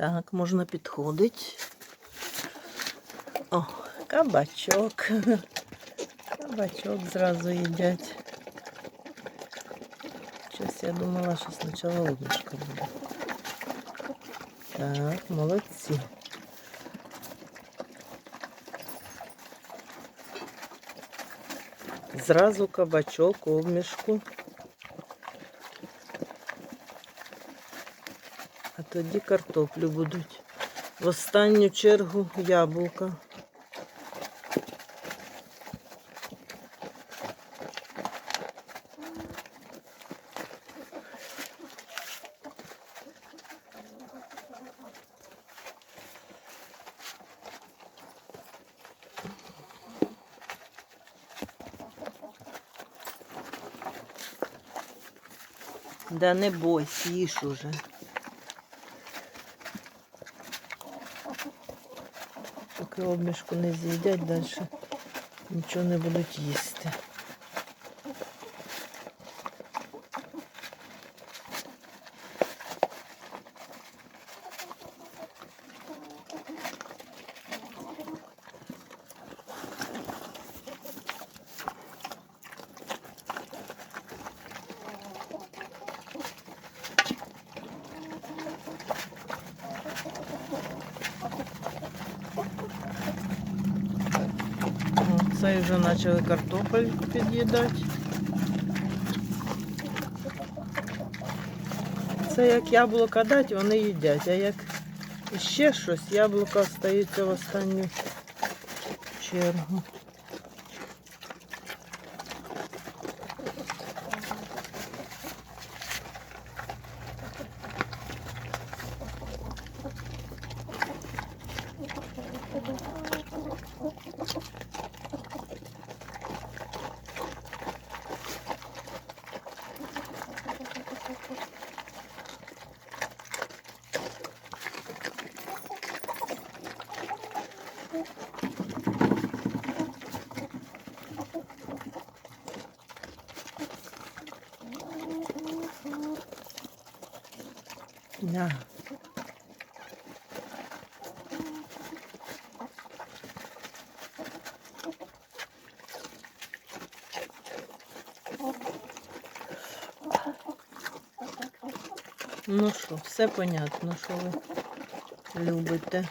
Так, можна підходити. О, кабачок. Кабачок зразу їдять. Щось я думала, що спочатку ложка буде. Так, молодці. Зразу кабачок у мішку. А тоді картоплю будуть. В останню чергу яблука. Да не бойся, їж уже. Поки обмішку не з'їдять, далі нічого не будуть їсти. О, Цей вже почали картопель під'їдати. Це як яблука дати, вони їдять, а як ще щось, яблука стається в останню чергу. Да. Ну що, все понятно, що ви любите.